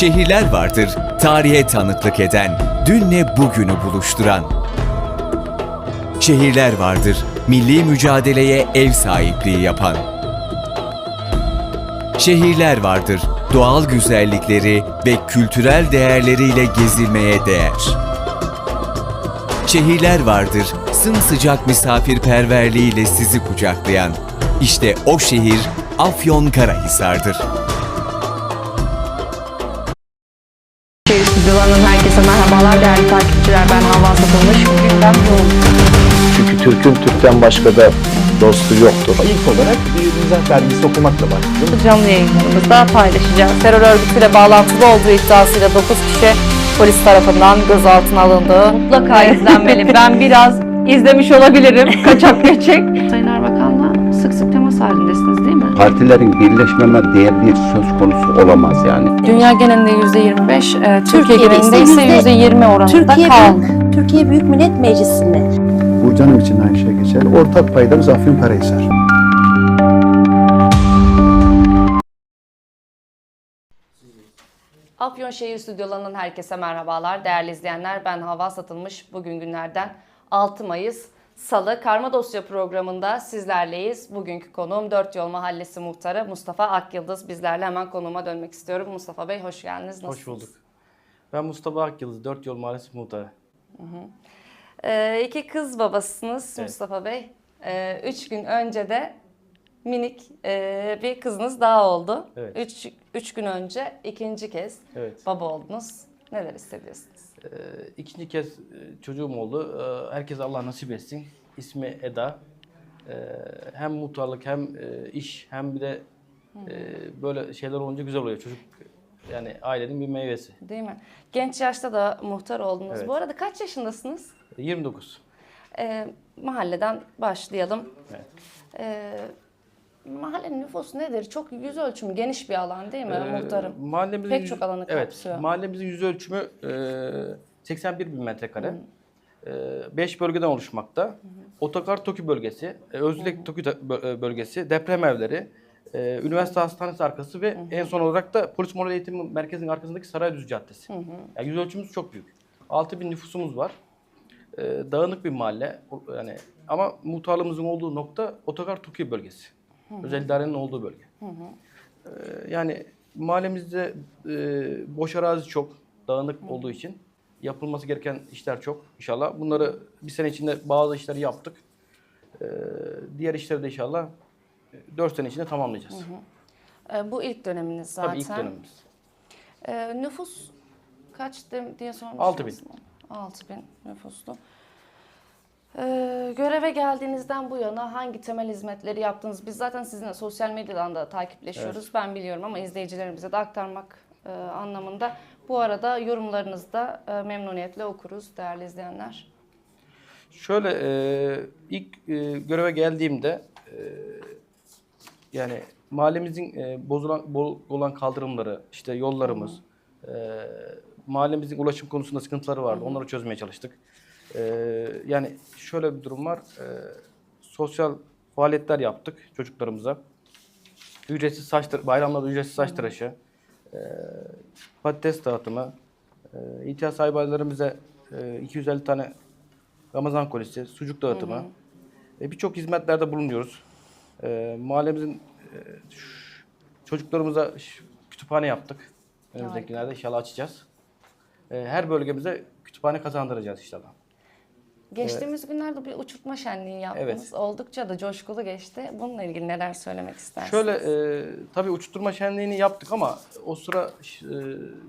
Şehirler vardır, tarihe tanıklık eden, dünle bugünü buluşturan. Şehirler vardır, milli mücadeleye ev sahipliği yapan. Şehirler vardır, doğal güzellikleri ve kültürel değerleriyle gezilmeye değer. Şehirler vardır, sımsıcak misafirperverliğiyle sizi kucaklayan. İşte o şehir Afyonkarahisar'dır. Şehir stüdyolarından herkese merhabalar değerli takipçiler. Ben Hava Satılmış. Gündem yoğun. Çünkü Türk'ün Türk'ten başka da dostu yoktur. İlk olarak bir mizah dergisi okumakla başladım. Canlı yayınlarımızda paylaşacağız. Terör örgütüyle bağlantılı olduğu iddiasıyla 9 kişi polis tarafından gözaltına alındı. Mutlaka izlenmeli. ben biraz izlemiş olabilirim. Kaçak göçek. Sayın sık temas halindesiniz değil mi? Partilerin birleşmeme diye bir söz konusu olamaz yani. Dünya genelinde %25, e, Türkiye Türkiye'de genelinde ise yüzde- %20 oranında Türkiye kaldı. Büyük, Türkiye Büyük Millet Meclisi'nde Burcanım için aynı şey geçer. Ortak paydamız Afyonkarahisar. Afyon Şehir Stüdyolarından herkese merhabalar. Değerli izleyenler ben Hava Satılmış. Bugün günlerden 6 Mayıs Salı Karma Dosya programında sizlerleyiz. Bugünkü konuğum Dört Yol Mahallesi Muhtarı Mustafa Akyıldız. Bizlerle hemen konuğuma dönmek istiyorum. Mustafa Bey hoş geldiniz. Nasılsınız? Hoş bulduk. Ben Mustafa Akyıldız, Dört Yol Mahallesi Muhtarı. Ee, iki kız babasısınız Evet. Mustafa Bey. Ee, üç gün önce de minik e, bir kızınız daha oldu. Evet. Üç, üç gün önce ikinci kez Evet. baba oldunuz. Neler hissediyorsunuz? Ee, ikinci kez e, çocuğum oldu. Ee, herkese Allah nasip etsin. İsmi Eda. Ee, hem muhtarlık hem e, iş hem bir de e, böyle şeyler olunca güzel oluyor. Çocuk yani ailenin bir meyvesi. Değil mi? Genç yaşta da muhtar oldunuz. Evet. Bu arada kaç yaşındasınız? 29. Ee, mahalleden başlayalım. Evet. Ee, mahallenin nüfusu nedir? Çok yüz ölçümü geniş bir alan değil mi Ee, muhtarım? mahallemizin Pek yüz- çok alanı evet, kapsıyor. Mahallemizin yüz ölçümü e, 81 bin metrekare. 5 bölgeden oluşmakta. Otokar Toki bölgesi, e, Özlük Toki e, bölgesi, deprem evleri, e, üniversite hastanesi arkası ve en son olarak da Polis Moral Eğitim Merkezi'nin arkasındaki Saraydüzü Caddesi. Yani yüz ölçümümüz çok büyük. 6 bin nüfusumuz var. E, dağınık bir mahalle. Yani ama muhtarlığımızın olduğu nokta Otokar Toki bölgesi. Özel idarenin olduğu bölge. Ee, yani mahallemizde e, boş arazi çok, dağınık olduğu için yapılması gereken işler çok inşallah. Bunları bir sene içinde bazı işleri yaptık. Ee, diğer işleri de inşallah 4 sene içinde tamamlayacağız. Ee, bu ilk döneminiz zaten. Tabii ilk dönemimiz. Ee, nüfus kaç diye sormuştunuz. Altı bin. 6 bin nüfuslu. Ee, göreve geldiğinizden bu yana hangi temel hizmetleri yaptınız? Biz zaten sizinle sosyal medyadan da takipleşiyoruz. Ben biliyorum ama izleyicilerimize de aktarmak e, anlamında. Bu arada yorumlarınızı da e, memnuniyetle okuruz değerli izleyenler. Şöyle e, ilk e, göreve geldiğimde e, yani mahallemizin e, bozulan bol olan kaldırımları, işte yollarımız, e, mahallemizin ulaşım konusunda sıkıntıları vardı. Onları çözmeye çalıştık. E, yani şöyle bir durum var. E, sosyal faaliyetler yaptık çocuklarımıza. Ücretsiz saç bayramlarda ücretsiz saç tıraşı, e, patates dağıtımı, e, ihtiyaç sahibi ailelerimize e, 250 tane Ramazan kolisi, sucuk dağıtımı. E, Birçok hizmetlerde bulunuyoruz. E, mahallemizin e, çocuklarımıza kütüphane yaptık. Önümüzdeki günlerde inşallah açacağız. E, her bölgemize kütüphane kazandıracağız inşallah. Geçtiğimiz günlerde bir uçurtma şenliği yaptınız. Evet. Oldukça da coşkulu geçti. Bununla ilgili neler söylemek istersiniz? Şöyle e, tabii uçurtma şenliğini yaptık ama o sıra e,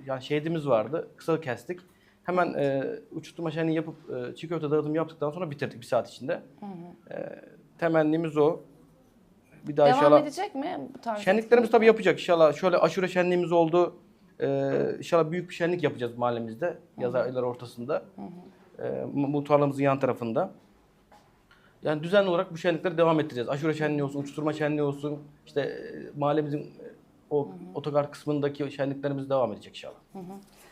yani şehidimiz vardı. Kısa kestik. Hemen e, uçurtma şenliği yapıp e, çiğ köfte dağıtımı yaptıktan sonra bitirdik bir saat içinde. E, temennimiz o. Bir daha Devam inşallah edecek mi bu tarz Şenliklerimiz tabii yapacak inşallah. Şöyle aşure şenliğimiz oldu. Ee, inşallah büyük bir şenlik yapacağız mahallemizde. Yaz ayları ortasında. Muhtarlığımızın yan tarafında. Yani düzenli olarak bu şenlikleri devam ettireceğiz. Aşure şenliği olsun, uçturma şenliği olsun. İşte e, mahallemizin e, o otogar kısmındaki şenliklerimiz devam edecek inşallah.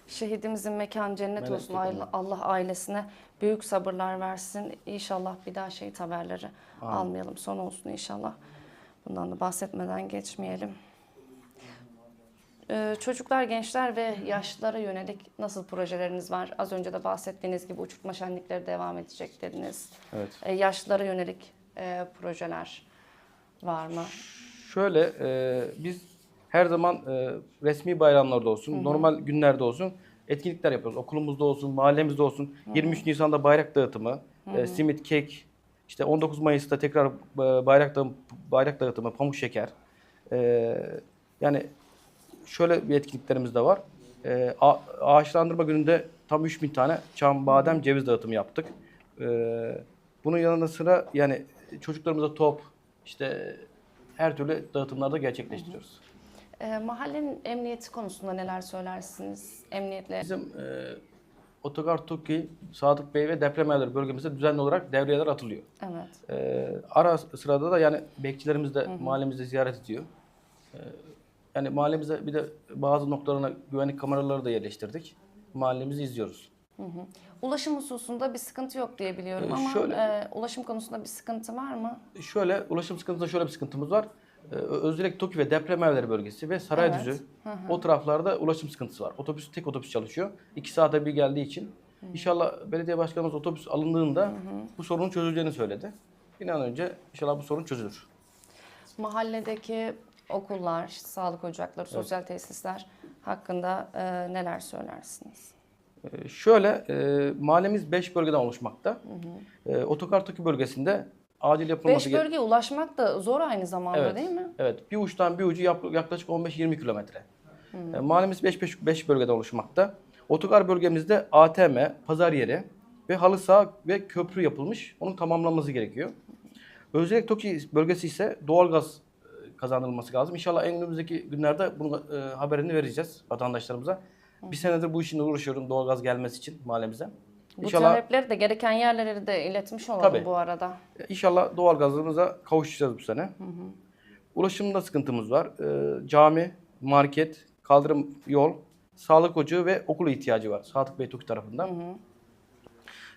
Şehidimizin mekan cennet Melek olsun. Allah, Allah ailesine büyük sabırlar versin. İnşallah bir daha şehit haberleri almayalım. Son olsun inşallah. Bundan da bahsetmeden geçmeyelim. Ee, çocuklar, gençler ve yaşlılara yönelik nasıl projeleriniz var? Az önce de bahsettiğiniz gibi uçurtma şenlikleri devam edecek dediniz. Evet. Ee, yaşlılara yönelik e, projeler var mı? Şöyle e, biz her zaman e, resmi bayramlarda olsun, normal günlerde olsun etkinlikler yapıyoruz. Okulumuzda olsun, mahallemizde olsun. 23 Nisan'da bayrak dağıtımı, e, simit, kek, işte 19 Mayıs'ta tekrar bayrak, dağım, bayrak dağıtımı, pamuk şeker. Yani şöyle bir etkinliklerimiz de var. E, a- ağaçlandırma gününde tam 3000 tane çam, badem, ceviz dağıtımı yaptık. E, bunun yanında sıra yani çocuklarımıza top, işte her türlü dağıtımlarda gerçekleştiriyoruz. Ee, mahallenin emniyeti konusunda neler söylersiniz? Emniyetle Bizim e, Otogar TOKİ, Sadık Bey ve deprem bölgemizde düzenli olarak devriyeler atılıyor. evet. E, ara sırada da yani bekçilerimiz de mahallemizde ziyaret ediyor. E, yani mahallemizde bir de bazı noktalarına güvenlik kameraları da yerleştirdik. Mahallemizi izliyoruz. Ulaşım hususunda bir sıkıntı yok diye biliyorum Ee, ama şöyle- e, ulaşım konusunda bir sıkıntı var mı? Şöyle ulaşım sıkıntısında şöyle bir sıkıntımız var. Ee, özellikle TOKİ ve deprem evleri bölgesi ve Saraydüzü Evet. o taraflarda ulaşım sıkıntısı var. Otobüs tek otobüs çalışıyor. İki saate bir geldiği için. İnşallah belediye başkanımız otobüs alındığında bu sorunun çözüleceğini söyledi. Bir an önce inşallah bu sorun çözülür. Mahalledeki okullar, işte sağlık ocakları, sosyal tesisler hakkında e, neler söylersiniz? Ee, şöyle e, mahallemiz 5 bölgeden oluşmakta. E, Otokar TOKİ bölgesinde acil yapılması Beş gereken... bölgeye ulaşmak da zor aynı zamanda Evet. değil mi? Evet. Bir uçtan bir ucu yak- yaklaşık 15-20 kilometre. E, Mahallemiz 5, 5, 5 bölgeden oluşmakta. Otogar bölgemizde ATM, pazar yeri ve halı saha ve köprü yapılmış. Onun tamamlanması gerekiyor. Özellikle TOKİ bölgesi ise doğalgaz e, kazandırılması lazım. İnşallah en önümüzdeki günlerde bunu e, haberini vereceğiz vatandaşlarımıza. Bir senedir bu işinle uğraşıyorum doğalgaz gelmesi için mahallemize. Bu talepleri de gereken yerlere de iletmiş olalım Tabii. bu arada. İnşallah doğalgazımıza kavuşacağız bu sene. Ulaşımda sıkıntımız var. Ee, cami, market, kaldırım yol, sağlık ocağı ve okul ihtiyacı var Sadık Bey TOKİ tarafından.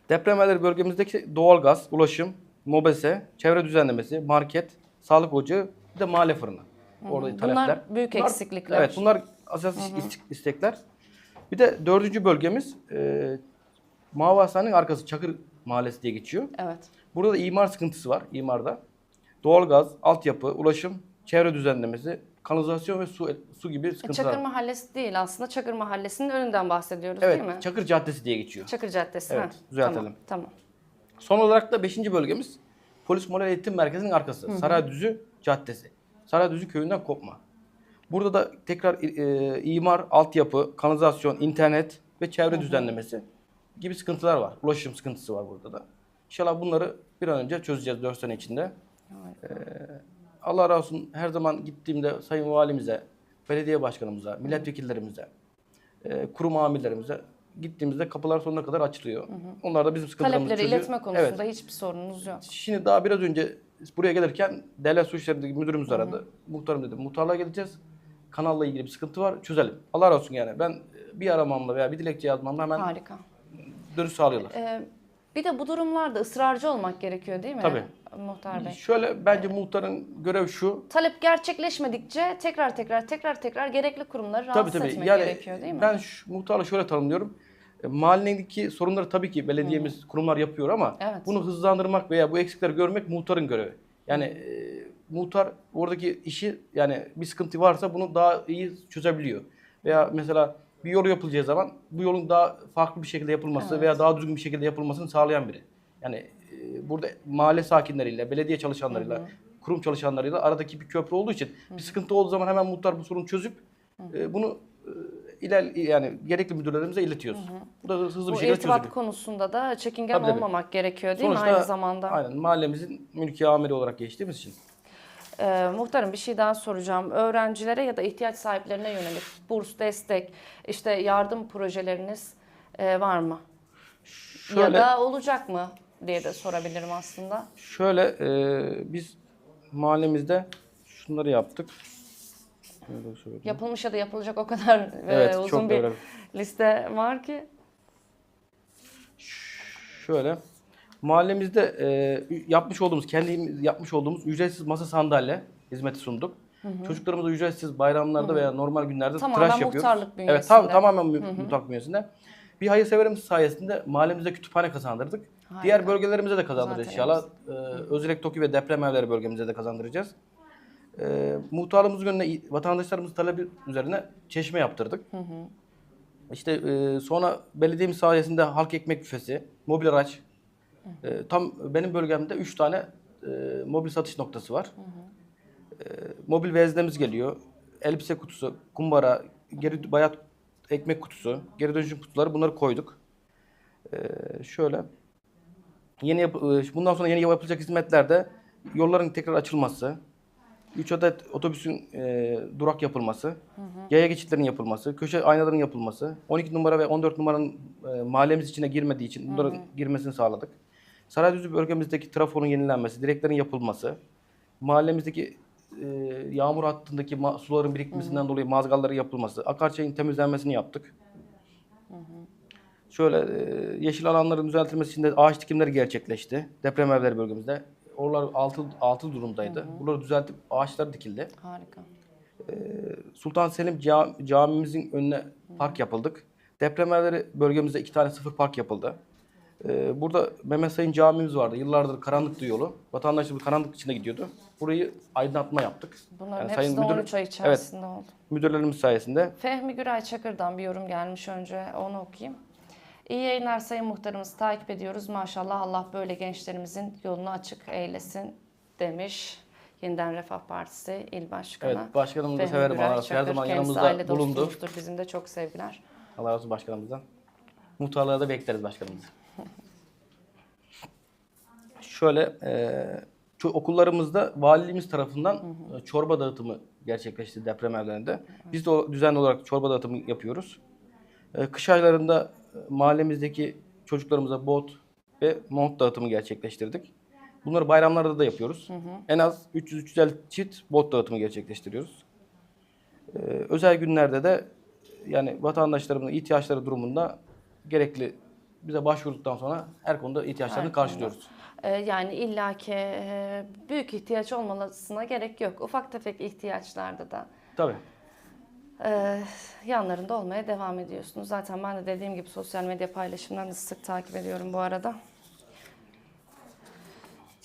Depremler bölgemizdeki doğalgaz, ulaşım, mobese, çevre düzenlemesi, market, sağlık ocağı bir de mahalle fırını. Orada Bunlar talepler. büyük Bunlar- eksiklikler. Evet bunlar asas ist- istekler. Bir de dördüncü bölgemiz e, Mavi Hastane'nin arkası Çakır Mahallesi diye geçiyor. Evet. Burada da imar sıkıntısı var imarda. Doğalgaz, altyapı, ulaşım, çevre düzenlemesi, kanalizasyon ve su su gibi sıkıntılar. Çakır. Mahallesi değil aslında Çakır Mahallesi'nin önünden bahsediyoruz Evet, değil mi? Çakır Caddesi diye geçiyor. Çakır Caddesi. Evet, ha. düzeltelim. Tamam, tamam. Son olarak da 5. bölgemiz Polis Moral Eğitim Merkezi'nin arkası. Saraydüzü Caddesi. Saraydüzü köyünden kopma. Burada da tekrar e, imar, altyapı, kanalizasyon, internet ve çevre düzenlemesi gibi sıkıntılar var. Ulaşım sıkıntısı var burada da. İnşallah bunları bir an önce çözeceğiz 4 sene içinde. Ee, Allah razı olsun her zaman gittiğimde Sayın Valimize, belediye başkanımıza, milletvekillerimize, e, kurum amirlerimize gittiğimizde kapılar sonuna kadar açılıyor. Onlar da bizim sıkıntılarımızı Talepleri çözüyor. iletme konusunda Evet. hiçbir sorununuz yok. Şimdi daha biraz önce buraya gelirken Devlet Su İşleri müdürümüz aradı. Muhtarım dedi. Muhtarlığa geleceğiz. Kanalla ilgili bir sıkıntı var. Çözelim. Allah razı olsun yani. Ben bir aramamla veya bir dilekçe yazmamla hemen Harika. dönüş sağlıyorlar. Ee, bir de bu durumlarda ısrarcı olmak gerekiyor değil mi? Tabii. Muhtar Bey. Şöyle bence muhtarın görev şu. Talep gerçekleşmedikçe tekrar tekrar tekrar tekrar gerekli kurumları Tabii rahatsız tabii. etmek Yani gerekiyor değil mi? ben şu, muhtarla şöyle tanımlıyorum. E, Mahallendeki sorunları tabii ki belediyemiz, kurumlar yapıyor ama Evet. bunu hızlandırmak veya bu eksikleri görmek muhtarın görevi. Yani e, muhtar oradaki işi yani bir sıkıntı varsa bunu daha iyi çözebiliyor. Veya mesela bir yol yapılacağı zaman bu yolun daha farklı bir şekilde yapılması veya daha düzgün bir şekilde yapılmasını sağlayan biri. Yani e, burada mahalle sakinleriyle, belediye çalışanlarıyla, kurum çalışanlarıyla aradaki bir köprü olduğu için bir sıkıntı olduğu zaman hemen muhtar bu sorunu çözüp e, bunu e, iler yani gerekli müdürlerimize iletiyoruz. Bu da hızlı bir bu şekilde irtibat çözülüyor. konusunda da çekingen Tabii, tabii. olmamak gerekiyor değil mi Sonuçta aynı zamanda? Aynen mahallemizin mülki amiri olarak geçtiğimiz için. Ee, muhtarım bir şey daha soracağım. Öğrencilere ya da ihtiyaç sahiplerine yönelik burs, destek, işte yardım projeleriniz e, var mı? Ya Şöyle da olacak mı diye de sorabilirim aslında. şöyle e, biz mahallemizde şunları yaptık. Söyleyeyim. Yapılmış ya da yapılacak o kadar e, Evet, uzun çok bir öyle. liste var ki. Şöyle mahallemizde e, yapmış olduğumuz kendi yapmış olduğumuz ücretsiz masa sandalye hizmeti sunduk. Çocuklarımıza ücretsiz bayramlarda veya normal günlerde Tamamen tıraş yapıyoruz. muhtarlık Evet, bünyesinde. tam, tamamen mü- muhtarlık bünyesinde. Bir hayırseverimiz sayesinde mahallemize kütüphane kazandırdık. Harika. Diğer bölgelerimize de kazandıracağız inşallah. Ee, Özürek, Toki ve deprem evleri bölgemize de kazandıracağız. Ee, muhtarlığımızın önüne vatandaşlarımızın talebi üzerine çeşme yaptırdık. İşte e, sonra belediyemiz sayesinde halk ekmek büfesi, mobil araç. E, tam benim bölgemde 3 tane e, mobil satış noktası var. E, mobil veznemiz geliyor. Elbise kutusu, kumbara, geri bayat ekmek kutusu, geri dönüşüm kutuları bunları koyduk. E, şöyle yeni yap- e, bundan sonra yeni yapılacak hizmetlerde yolların tekrar açılması, 3 adet otobüsün e, durak yapılması, yaya geçitlerinin yapılması, köşe aynaların yapılması, 12 numara ve 14 numaranın e, mahallemiz içine girmediği için bunların girmesini sağladık. Saraydüzü bölgemizdeki trafonun yenilenmesi, direklerin yapılması, mahallemizdeki e, yağmur hattındaki ma- suların birikmesinden dolayı mazgalların yapılması, akarçayın temizlenmesini yaptık. Şöyle e, yeşil alanların düzeltilmesi için de ağaç dikimleri gerçekleşti. Deprem evleri bölgemizde. Oralar altı, altı durumdaydı. Buraları düzeltip ağaçlar dikildi. Harika. Sultan Selim Cam- camimizin önüne park yapıldık. Deprem evleri bölgemizde iki tane sıfır park yapıldı. Ee, burada Mehmet Sayın camimiz vardı. Yıllardır karanlıktı yolu. Vatandaşımız karanlık içinde gidiyordu. Burayı aydınlatma yaptık. Bunların hepsi de müdür- 13 ay içerisinde oldu. Müdürlerimiz sayesinde. Fehmi Güray Çakır'dan bir yorum gelmiş önce onu okuyayım. İyi yayınlar Sayın Muhtarımız takip ediyoruz. Maşallah Allah böyle gençlerimizin yolunu açık eylesin demiş. Yeniden Refah Partisi İl Başkanı. Evet, başkanımı da Fehmi severim. Güray. Her Çakır. zaman Kendisi yanımızda bulundu. dostumuzdur. Bizim de çok sevgiler. Allah razı olsun başkanımızdan. Muhtarlığa da bekleriz başkanımızı. Şöyle e, okullarımızda valiliğimiz tarafından e, çorba dağıtımı gerçekleşti deprem evlerinde. Biz de o düzenli olarak çorba dağıtımı yapıyoruz. E, kış aylarında e, mahallemizdeki çocuklarımıza bot ve mont dağıtımı gerçekleştirdik. Bunları bayramlarda da yapıyoruz. En az 300-350 çift bot dağıtımı gerçekleştiriyoruz. Ee, özel günlerde de yani vatandaşlarımızın ihtiyaçları durumunda gerekli bize başvurduktan sonra her konuda ihtiyaçlarını Her konuda. karşılıyoruz. Ee, yani illaki e, büyük ihtiyaç olmasına gerek yok. Ufak tefek ihtiyaçlarda da Tabii. Ee, yanlarında olmaya devam ediyorsunuz. Zaten ben de dediğim gibi sosyal medya paylaşımlarını sık takip ediyorum bu arada.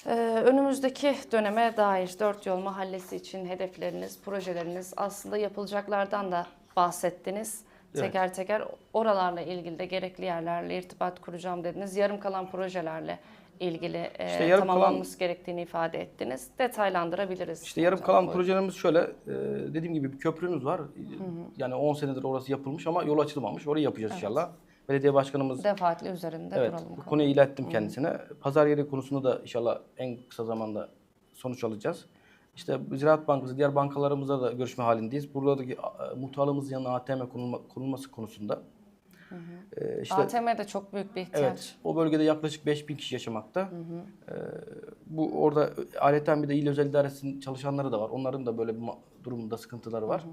Ee, önümüzdeki döneme dair Dört Yol Mahallesi için hedefleriniz, projeleriniz aslında yapılacaklardan da bahsettiniz. Evet. Teker teker oralarla ilgili de gerekli yerlerle irtibat kuracağım dediniz. Yarım kalan projelerle ilgili e, İşte yarım tamamlanması gerektiğini ifade ettiniz. Detaylandırabiliriz. İşte yarım kalan bu. projelerimiz şöyle, e, dediğim gibi bir köprümüz var. Yani 10 senedir orası yapılmış ama yol açılmamış. Orayı yapacağız inşallah. Belediye başkanımız Defaatle üzerinde evet duralım. bu konuyu ilettim kendisine. Pazar yeri konusunda da inşallah en kısa zamanda sonuç alacağız. İşte Ziraat Bankası, diğer bankalarımızla da görüşme halindeyiz. Buradaki a, muhtarlığımızın yanına ATM konulma, konulması konusunda. E, işte, ATM'de çok büyük bir ihtiyaç. Evet, o bölgede yaklaşık 5000 kişi yaşamakta. Ee, bu orada aleten bir de il özel idaresinin çalışanları da var. Onların da böyle bir durumda sıkıntıları var.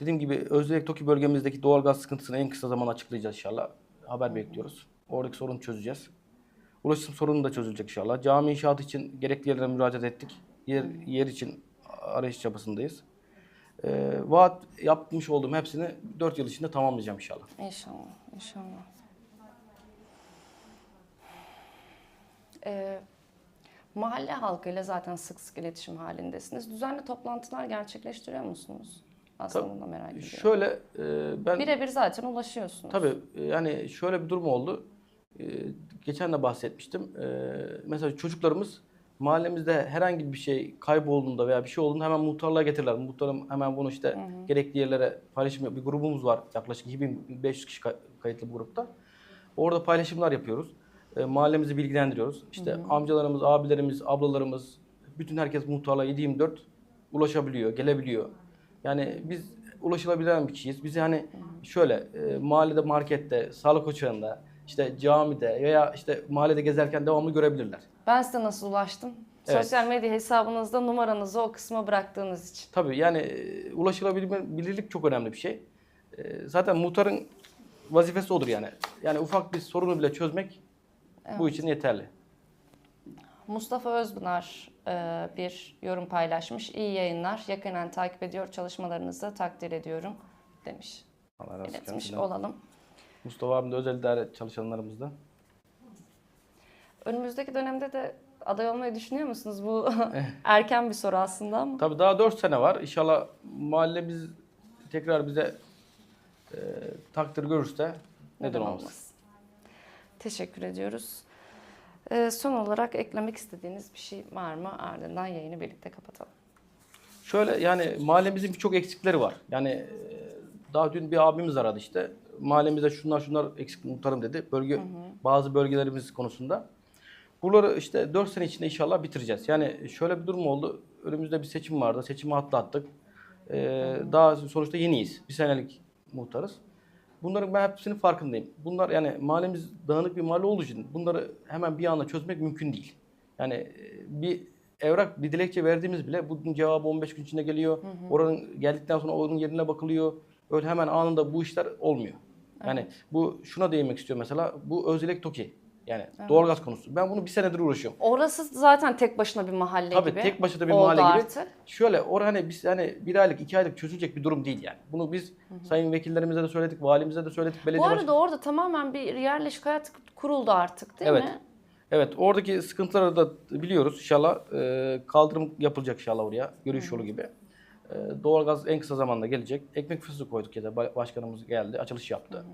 Dediğim gibi Özdeğek Toki bölgemizdeki doğalgaz sıkıntısını en kısa zaman açıklayacağız inşallah. Haber bekliyoruz. Oradaki sorunu çözeceğiz. Ulaşım sorunu da çözülecek inşallah. Cami inşaatı için gerekli yerlere müracaat ettik. Yer, yer için arayış çabasındayız. Ee, vaat yapmış olduğum hepsini 4 yıl içinde tamamlayacağım inşallah. İnşallah, inşallah. Ee, mahalle halkıyla zaten sık sık iletişim halindesiniz. Düzenli toplantılar gerçekleştiriyor musunuz? Aslında bunu da merak ediyorum. Şöyle e, ben Birebir zaten ulaşıyorsunuz. Tabii e, yani şöyle bir durum oldu. E, Geçen de bahsetmiştim. E, Mesela çocuklarımız mahallemizde herhangi bir şey kaybolduğunda veya bir şey olduğunda hemen muhtarlığa getirirler. Muhtarım hemen bunu işte gerekli yerlere paylaşım Bir grubumuz var yaklaşık 2500 kişi kay- kayıtlı bu grupta. Orada paylaşımlar yapıyoruz. E, mahallemizi bilgilendiriyoruz. İşte amcalarımız, abilerimiz, ablalarımız, bütün herkes muhtarlığa 7-24 ulaşabiliyor, gelebiliyor. Yani biz ulaşılabilen bir kişiyiz. Bizi hani şöyle e, mahallede, markette, sağlık ocağında, işte camide veya işte mahallede gezerken devamlı görebilirler. Ben size nasıl ulaştım? Evet. Sosyal medya hesabınızda numaranızı o kısma bıraktığınız için. Tabii yani e, ulaşılabilirlik çok önemli bir şey. E, Zaten muhtarın vazifesi odur yani. Yani ufak bir sorunu bile çözmek bu için yeterli. Mustafa Özpınar e, bir yorum paylaşmış. İyi yayınlar. Yakinen takip ediyor çalışmalarınızı takdir ediyorum demiş. Allah razı olsun İletmiş kendisinden. olalım. Mustafa abim de özel idare çalışanlarımızda. Önümüzdeki dönemde de aday olmayı düşünüyor musunuz? Bu erken bir soru aslında ama. Tabii daha 4 sene var. İnşallah mahallemiz tekrar bize e, takdir görürse neden olmaz. Teşekkür ediyoruz. Ee, son olarak eklemek istediğiniz bir şey var mı? Ardından yayını birlikte kapatalım. Şöyle yani mahallemizin birçok eksikleri var. Yani e, daha dün bir abimiz aradı işte. Mahallemizde şunlar şunlar eksik muhtarım dedi. Bölge bazı bölgelerimiz konusunda. Buraları işte 4 sene içinde inşallah bitireceğiz. Yani şöyle bir durum oldu. Önümüzde bir seçim vardı. Seçimi atlattık. Ee, daha sonuçta yeniyiz. Bir senelik muhtarız. Bunların ben hepsinin farkındayım. Bunlar yani mahallemiz dağınık bir mahalle olduğu için bunları hemen bir anda çözmek mümkün değil. Yani e, bir evrak, bir dilekçe verdiğimiz bile bunun cevabı 15 gün içinde geliyor. Oranın geldikten sonra onun yerine bakılıyor. Öyle hemen anında bu işler olmuyor. Yani bu şuna değinmek istiyorum mesela. Bu Özilek Toki. Yani doğalgaz konusu. Ben bunu bir senedir uğraşıyorum. Orası zaten tek başına bir mahalle Tabii gibi. tek başına bir oldu mahalle gibi. Artık. Şöyle orada hani biz hani bir aylık iki aylık çözülecek bir durum değil yani. Bunu biz sayın vekillerimize de söyledik, valimize de söyledik, belediye Bu baş- arada orada tamamen bir yerleşik hayat kuruldu artık değil Evet. mi? Evet oradaki sıkıntıları da biliyoruz. İnşallah e, kaldırım yapılacak inşallah oraya. Yürüyüş yolu gibi. E, doğalgaz en kısa zamanda gelecek. Ekmek fıstığı koyduk ya da ba- başkanımız geldi, açılış yaptı.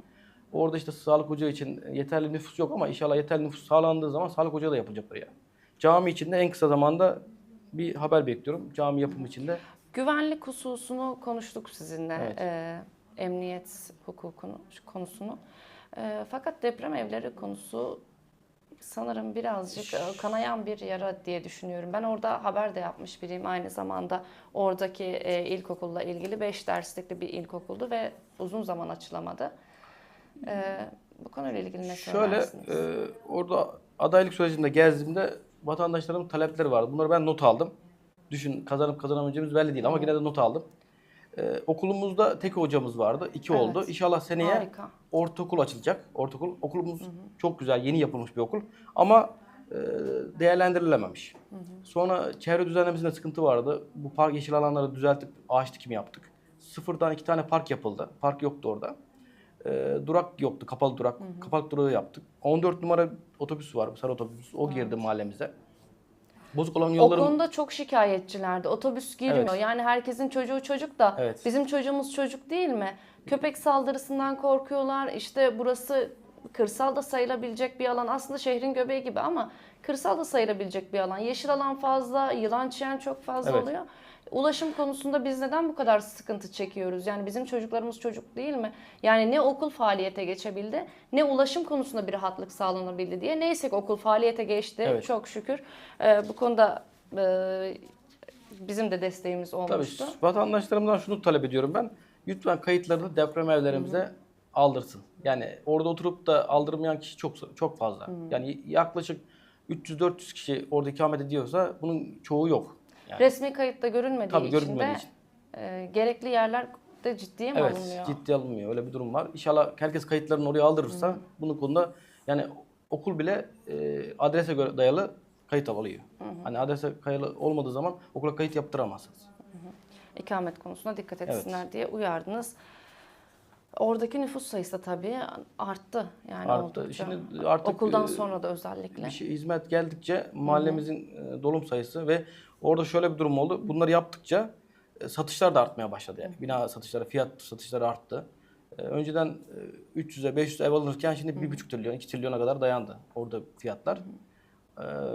Orada işte sağlık ocağı için yeterli nüfus yok ama inşallah yeterli nüfus sağlandığı zaman sağlık ocağı da yapılacak oraya. Cami içinde en kısa zamanda bir haber bekliyorum. Cami yapımı içinde. Güvenlik hususunu konuştuk sizinle. Evet. Ee, emniyet hukukunu konusunu. Ee, fakat deprem evleri konusu sanırım birazcık e, kanayan bir yara diye düşünüyorum. Ben orada haber de yapmış biriyim aynı zamanda. Oradaki e, ilkokulla ilgili 5 derslikli bir ilkokuldu ve uzun zaman açılamadı. Ee, bu konuyla ilgili ne Şöyle söylersiniz? e, orada adaylık sürecinde gezdiğimde vatandaşlarımın talepleri vardı. Bunları ben not aldım. Düşün kazanıp kazanamayacağımız belli değil ama yine de not aldım. E, okulumuzda tek hocamız vardı. iki Evet. oldu. İnşallah seneye Harika. ortaokul açılacak. Ortaokul. Okulumuz çok güzel, yeni yapılmış bir okul. Ama e, değerlendirilememiş. Sonra çevre düzenlemesinde sıkıntı vardı. Bu park yeşil alanları düzeltip ağaç dikimi yaptık. Sıfırdan iki tane park yapıldı. Park yoktu orada. E, durak yoktu, kapalı durak. Kapalı durağı yaptık. 14 numara otobüs var, sarı otobüs. O girdi mahallemize. Bozuk olan O yolların... konuda çok şikayetçilerdi. Otobüs girmiyor. Evet. Yani herkesin çocuğu çocuk da Evet. bizim çocuğumuz çocuk değil mi? Köpek saldırısından korkuyorlar. İşte burası kırsal da sayılabilecek bir alan. Aslında şehrin göbeği gibi ama kırsal da sayılabilecek bir alan. Yeşil alan fazla, yılan çiyen çok fazla Evet. oluyor. Ulaşım konusunda biz neden bu kadar sıkıntı çekiyoruz? Yani bizim çocuklarımız çocuk değil mi? Yani ne okul faaliyete geçebildi, ne ulaşım konusunda bir rahatlık sağlanabildi diye. Neyse ki okul faaliyete geçti Evet. çok şükür. Ee, bu konuda e, bizim de desteğimiz Tabii olmuştu. vatandaşlarımdan şunu talep ediyorum ben. Lütfen kayıtlarını deprem evlerimize aldırsın. Yani orada oturup da aldırmayan kişi çok çok fazla. Yani yaklaşık 300-400 kişi orada ikamet ediyorsa bunun çoğu yok. Yani, Resmi kayıtta görünmediği Tabii, için de için. e, gerekli yerler de ciddiye mi evet, alınmıyor? ciddi alınmıyor. Öyle bir durum var. İnşallah herkes kayıtlarını oraya aldırırsa bunun konuda yani okul bile e, adrese göre dayalı kayıt alıyor. Hani adrese dayalı olmadığı zaman okula kayıt yaptıramazsınız. İkamet konusuna dikkat Evet. etsinler diye uyardınız. Oradaki nüfus sayısı da tabii arttı. Yani Arttı. oldukça. Şimdi artık, Okuldan e, sonra da özellikle. Bir şey, hizmet geldikçe mahallemizin e, dolum sayısı ve orada şöyle bir durum oldu. Bunları yaptıkça e, satışlar da artmaya başladı yani. Bina satışları, fiyat satışları arttı. Önceden e, 300'e 500 ev alınırken şimdi 1,5 trilyon, 2 trilyona kadar dayandı orada fiyatlar. E,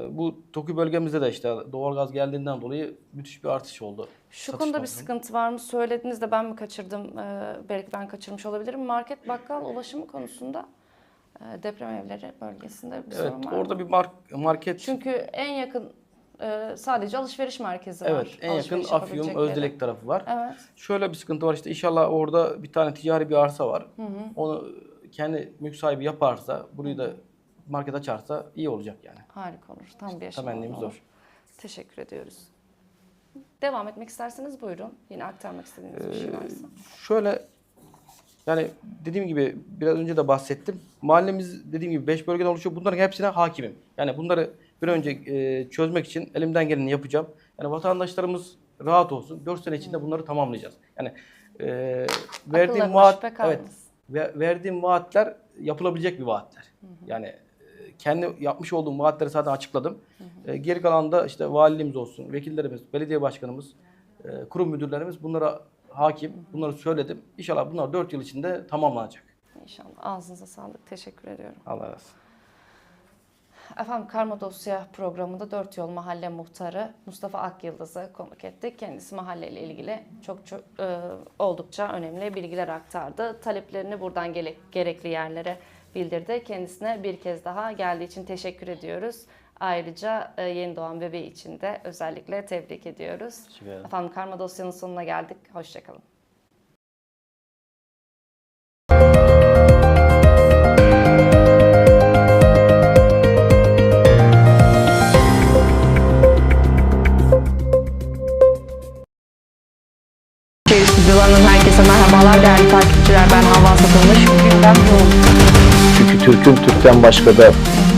bu TOKİ bölgemizde de işte doğalgaz geldiğinden dolayı müthiş bir artış oldu. Şu satış konuda bir sıkıntı var mı? Söylediniz de ben mi kaçırdım? Ee, belki ben kaçırmış olabilirim. Market bakkal ulaşımı konusunda e, deprem evleri bölgesinde bir Evet, sorun var orada mı? bir mark- market Çünkü en yakın e, sadece alışveriş merkezi var. Evet, en yakın Alışveriş yapabilecekleri. Özdilek tarafı var. Evet. Şöyle bir sıkıntı var işte inşallah orada bir tane ticari bir arsa var. Onu kendi mülk sahibi yaparsa, burayı da market açarsa iyi olacak yani. Harika olur. Tam bir yaşam Temennimiz o. olur. Teşekkür ediyoruz. Devam etmek isterseniz buyurun. Yine aktarmak istediğiniz bir şey varsa. Şöyle Yani dediğim gibi biraz önce de bahsettim. Mahallemiz dediğim gibi 5 bölgeden oluşuyor. Bunların hepsine hakimim. Yani bunları bir önce e, çözmek için elimden geleni yapacağım. Yani vatandaşlarımız rahat olsun. 4 sene içinde bunları tamamlayacağız. Yani e, verdiğim Akıllarına vaat şüphe evet, kalmasın. ve verdiğim vaatler yapılabilecek bir vaatler. Yani kendi yapmış olduğum vaatleri zaten açıkladım. E, geri kalan da işte valiliğimiz olsun, vekillerimiz, belediye başkanımız, e, kurum müdürlerimiz bunlara hakim. Bunları söyledim. İnşallah bunlar 4 yıl içinde tamamlanacak. İnşallah. Ağzınıza sağlık. Teşekkür ediyorum. Allah razı olsun. Efendim Karma Dosya programında Dört Yol Mahalle Muhtarı Mustafa Akyıldız'ı konuk ettik. Kendisi mahalleyle ilgili çok, çok e, oldukça önemli bilgiler aktardı. Taleplerini buradan gele- gerekli yerlere bildirdi. Kendisine bir kez daha geldiği için teşekkür ediyoruz. Ayrıca e, yeni doğan bebeği için de özellikle tebrik ediyoruz. Ederim. Efendim Karma Dosya'nın sonuna geldik. Hoşçakalın. Şehir stüdyolarından herkese merhabalar değerli takipçiler. Ben Havva Satılmış. Gündem yoğun. Türk'ün Türk'ten başka da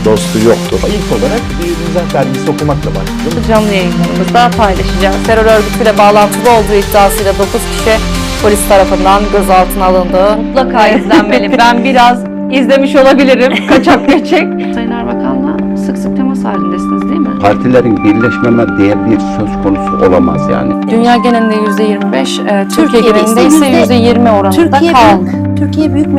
dostu yoktur. İlk olarak bir mizah dergisi okumakla başladım. Canlı yayınlarımızda paylaşacağız. Terör örgütüyle bağlantılı olduğu iddiasıyla 9 kişi polis tarafından gözaltına alındı. Mutlaka izlenmeli. Ben biraz izlemiş olabilirim. Kaçak göçek. Sayın Erbakan'la sık sık temas halindesiniz değil mi? partilerin birleşmeme diye bir söz konusu olamaz yani. Dünya genelinde %25, e, Türkiye Türkiye'de genelinde ise ise yüzde- %20 oranında Türkiye kaldı. büyük, Türkiye Büyük Millet